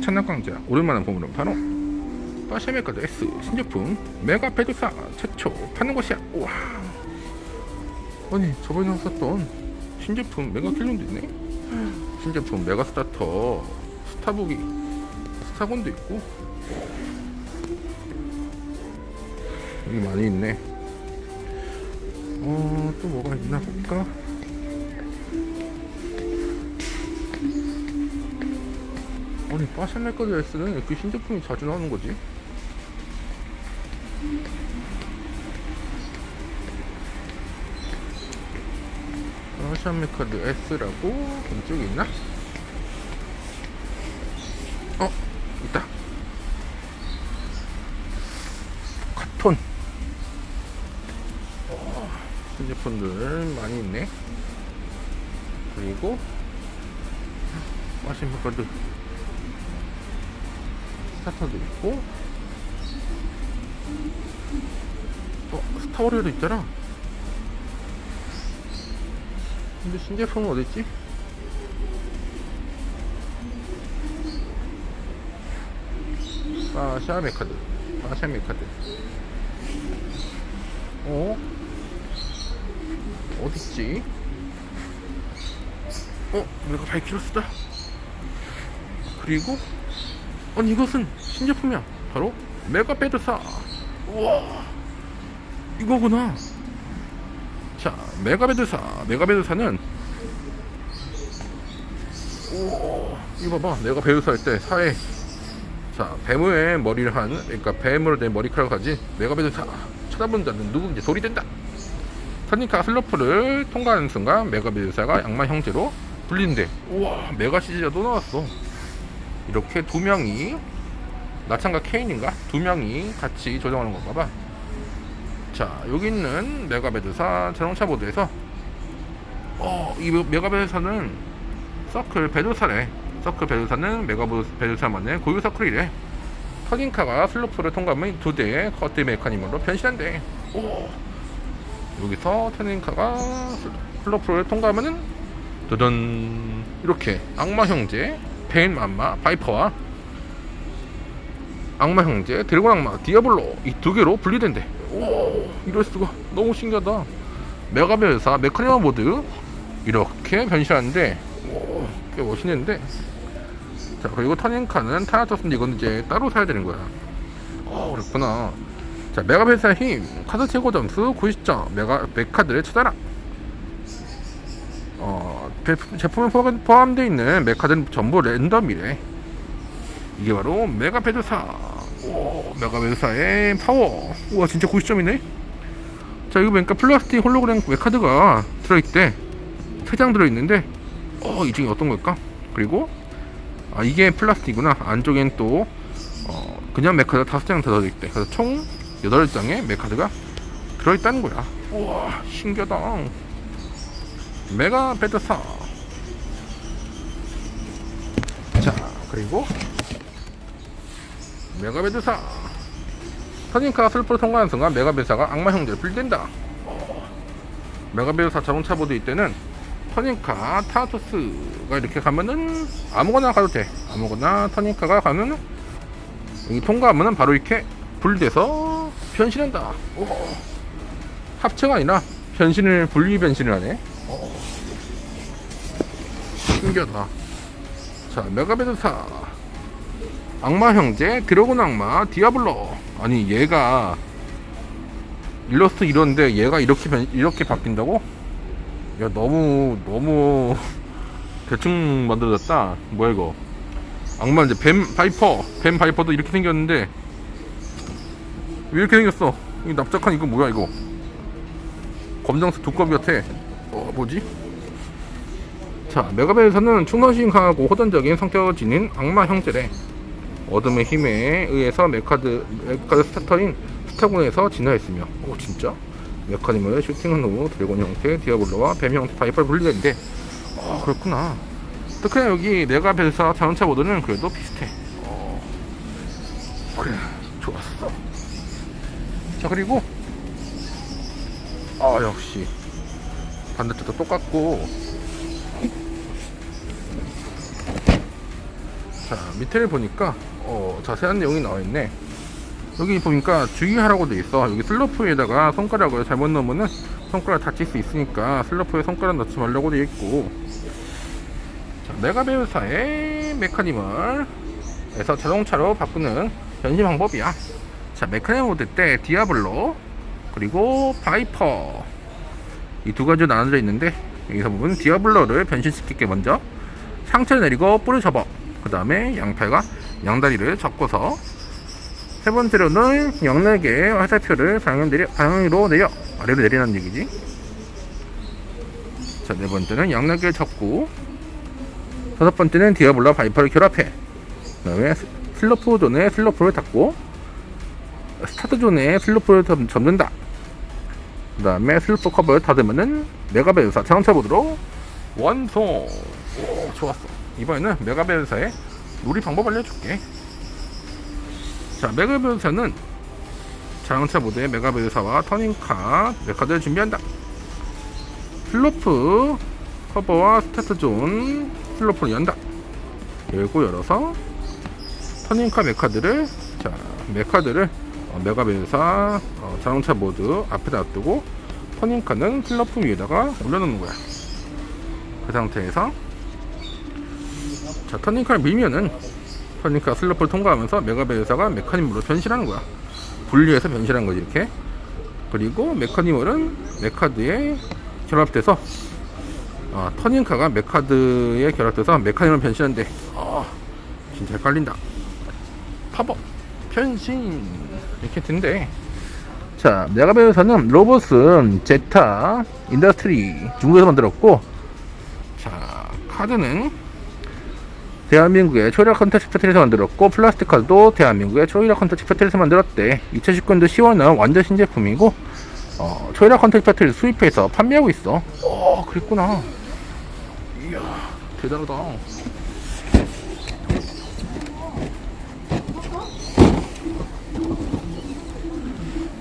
장난광자. 오랜만에 보물은 바로 빠샤메카드 S 신제품 메가 페드사 최초 파는 곳이야. 우와. 아니 저번에 나왔었던 신제품 메가 킬론도 있네. 신제품 메가 스타터 스타북이 스타곤도 있고. 여기 많이 있네. 어, 또 뭐가 있나 볼까? 아니, 빠샤메카드 S는 이렇게 신제품이 자주 나오는 거지? 빠샤메카드 S라고 이쪽에 있나? 어, 있다. 카톤. 신제품들 많이 있네. 그리고 마시메카드 스타터도 있고 어 스타워리어도 있잖아. 근데 신제품은 어딨지? 파샤메카드 파샤메카드 어? 어딨지? 어? 내가 발키로스다 그리고 아니 이것은 신제품이야. 바로 메가베드사. 우와 이거구나. 자 메가베드사. 메가베드사는 오 이거 봐봐. 내가 베드사 할때 사회. 자 뱀의 머리를 한 그러니까 뱀으로 된 머리카락을 가진 메가베드사. 쳐다본 자는 누구인지 소리 된다. 터니카 슬로프를 통과하는 순간 메가베드사가 양마 형제로 불린대. 우와, 메가 또 나왔어. 이렇게 두 명이 나창과 케인인가? 두 명이 같이 조정하는 건가 봐. 자, 여기 있는 메가베드사 자동차 보드에서 어, 이 메가베드사는 서클 베드사래. 서클 베드사는 메가베드사만의 고유 서클이래. 터닝카가 슬로프를 통과하면 두 대의 커트 메카니즘으로 변신한대. 오. 여기서 터닝카가 슬로프를 통과하면은 두둔 이렇게 악마 형제 베인 맘마 바이퍼와 악마 형제 드래곤 악마 디아블로 이 두 개로 분리된대. 오 이럴 수가. 너무 신기하다. 메가벨사 메카니마 모드. 이렇게 변신하는데 오 꽤 멋있는데. 자 그리고 터닝카는 타나토스인데 이건 이제 따로 사야 되는 거야. 어 그렇구나. 자 메가벨사 힘. 카드 최고 점수 90점. 메가 메카드를 찾아라. 어, 제품- 제품에 포함- 포함되어 있는 메카드는 전부 랜덤이래. 이게 바로 메가베드사. 오, 메가베드사의 파워. 우와, 진짜 90점이네. 자, 이거 보니까 플라스틱 홀로그램 메카드가 들어있대. 세 장 들어있는데, 어, 이 중에 어떤 걸까? 그리고, 아, 이게 플라스틱이구나. 안쪽엔 또, 어, 그냥 메카드 다섯 장 들어있대. 그래서 총 8장의 메카드가 들어있다는 거야. 우와, 신기하다. 메가 베드사. 자 그리고 메가 베드사. 터닝카가 슬프로 통과하는 순간 메가 베드사가 악마 형제를 불된다. 메가 베드사 자동차 보드 이때는 터닝카 타토스가 이렇게 가면은 아무거나 가도 돼. 아무거나 터닝카가 가면 여기 통과하면은 바로 이렇게 불돼서 변신한다. 오. 합체가 아니라 변신을 분리 변신을 하네 신기하다. 자, 메가베드사. 악마 형제, 드래곤 악마, 디아블로. 아니, 얘가 일러스트 이런데 얘가 이렇게 변, 이렇게 바뀐다고? 야, 너무 너무 대충 만들어졌다. 뭐야 이거? 악마 이제 뱀 바이퍼, 뱀 바이퍼도 이렇게 생겼는데 왜 이렇게 생겼어? 이 납작한 이거 뭐야 이거? 검정색 두꺼비 같아. 어, 뭐지? 자, 메가벨에서는 충성심 강하고 호전적인 성격을 지닌 악마 형제래. 어둠의 힘에 의해서 메카드, 메카드 스타터인 스타곤에서 진화했으며, 오, 진짜? 메카님을 슈팅한 후 드래곤 형태, 디아블로와 뱀 형태 파이퍼를 분리했는데, 어, 그렇구나. 특히나 여기 메가벨사 자동차 모드는 그래도 비슷해. 어, 그래, 좋았어. 자, 그리고, 아, 역시. 반대쪽도 똑같고, 자 밑에를 보니까 어, 자세한 내용이 나와 있네. 여기 보니까 주의하라고 돼 있어. 여기 슬로프에다가 손가락을 잘못 넣으면은 손가락 다칠 수 있으니까 슬로프에 손가락 넣지 말라고 돼 있고. 자, 메가베우사의 메카니멀 에서 자동차로 바꾸는 변신 방법이야. 자, 메카니멀 모드 때 디아블로 그리고 바이퍼 이 두 가지로 나눠져 있는데 여기서 보면 디아블로를 변신시킬게 먼저 상체를 내리고 뿔을 접어. 그 다음에 양팔과 양다리를 접고서 세 번째로는 양날개 화살표를 방향으로 내려. 아래로 내리라는 얘기지. 자네 번째는 양날개를 접고 다섯 번째는 디아블로 바이퍼를 결합해. 그 다음에 슬로프 존에 슬로프를 닫고 스타트 존에 슬로프를 접- 접는다 그 다음에 슬로프 커버를 닫으면은 메가베르사 자동차 모드로 완성. 오 좋았어. 이번에는 메가베르사의 놀이 방법 알려줄게. 자 메가베르사는 자동차 모드의 메가베르사와 터닝카 메카드를 준비한다. 슬로프 커버와 스타트 존 슬로프를 연다. 열고 열어서 터닝카 메카드를 자 메카드를 어, 메가베르사 어, 자동차 모드 앞에다 놔두고 터닝카는 슬로프 위에다가 올려놓는 거야. 그 상태에서 자 터닝카를 밀면은 터닝카 슬로프를 통과하면서 메가베르사가 메카니멀로 변신하는 거야. 분리해서 변신한 거지 이렇게. 그리고 메카니멀은 메카드에 결합돼서 아, 터닝카가 메카드에 결합돼서 메카니멀 변신한대. 아 진짜 헷갈린다. 파버 변신 이렇게 된대. 자 메가베르사는 로봇은 제타 인더스트리 중국에서 만들었고 자 카드는? 대한민국의 초이라 컨텐츠 패틀에서 만들었고 플라스틱 카드도 대한민국의 초이라 컨텐츠 패틀에서 만들었대. 2019년도 10월은 완전 신제품이고 어, 초이라 컨텐츠 패틀 수입해서 판매하고 있어. 어 그랬구나. 이야 대단하다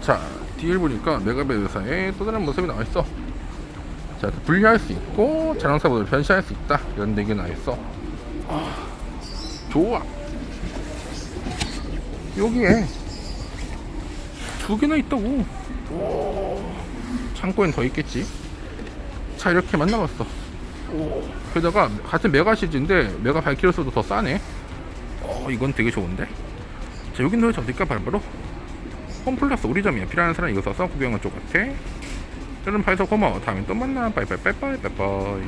자 뒤를 보니까 메가베르사의 또 다른 모습이 나와 있어. 자 분리할 수 있고 모드를 변신할 수 있다. 이런 얘기 나와 있어. 아, 좋아. 여기에 두 개나 있다고. 오, 창고엔 더 있겠지? 자 이렇게만 남았어. 오, 게다가 같은 메가 시즈인데 메가 발키로스도 더 싸네. 어 이건 되게 좋은데? 자 여긴 왜 어딜까 바로 홈 플러스 우리 점이야. 필요한 사람 이거 써서 구경한 쪽 같아. 저는 봐서 고마워. 다음에 또 만나. 빠이빠이 빠이빠이 빠이빠이